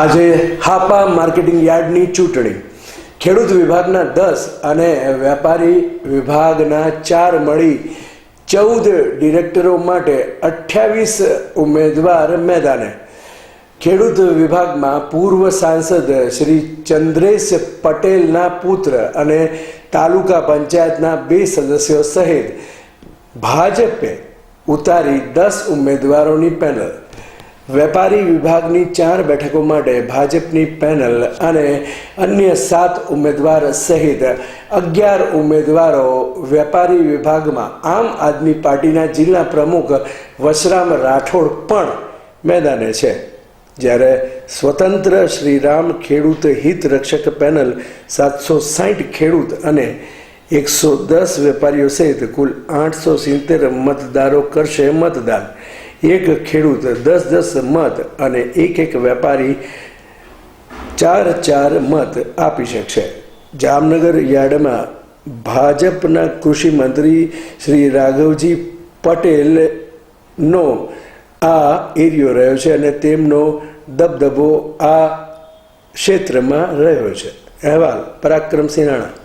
આજે હાપા માર્કેટિંગ યાર્ડની ચૂંટણી. ખેડૂત વિભાગના દસ અને વેપારી વિભાગના ચાર મળી ચૌદ ડિરેક્ટરો માટે અઠ્યાવીસ ઉમેદવાર મેદાને. ખેડૂત વિભાગમાં પૂર્વ સાંસદ શ્રી ચંદ્રેશ પટેલના પુત્ર અને તાલુકા પંચાયતના બે સદસ્યો સહિત ભાજપે ઉતારી દસ ઉમેદવારોની પેનલ. વેપારી વિભાગની ચાર બેઠકો માટે ભાજપની પેનલ અને અન્ય સાત ઉમેદવાર સહિત અગિયાર ઉમેદવારો વેપારી વિભાગમાં. આમ આદમી પાર્ટીના જિલ્લા પ્રમુખ વસરામ રાઠોડ પણ મેદાને છે. જ્યારે સ્વતંત્ર શ્રીરામ ખેડૂત હિત રક્ષક પેનલ સાતસો સાઠ ખેડૂત અને એકસો દસ વેપારીઓ સહિત કુલ આઠસો સિત્તેર મતદારો કરશે મતદાન. એક ખેડૂત દસ દસ મત અને એક એક વેપારી ચાર ચાર મત આપી શકશે. જામનગર યાર્ડમાં ભાજપના કૃષિ મંત્રી શ્રી રાઘવજી પટેલનો આ એરિયો રહ્યો છે અને તેમનો દબદબો આ ક્ષેત્રમાં રહ્યો છે. અહેવાલ પરાક્રમસિંહ રાણા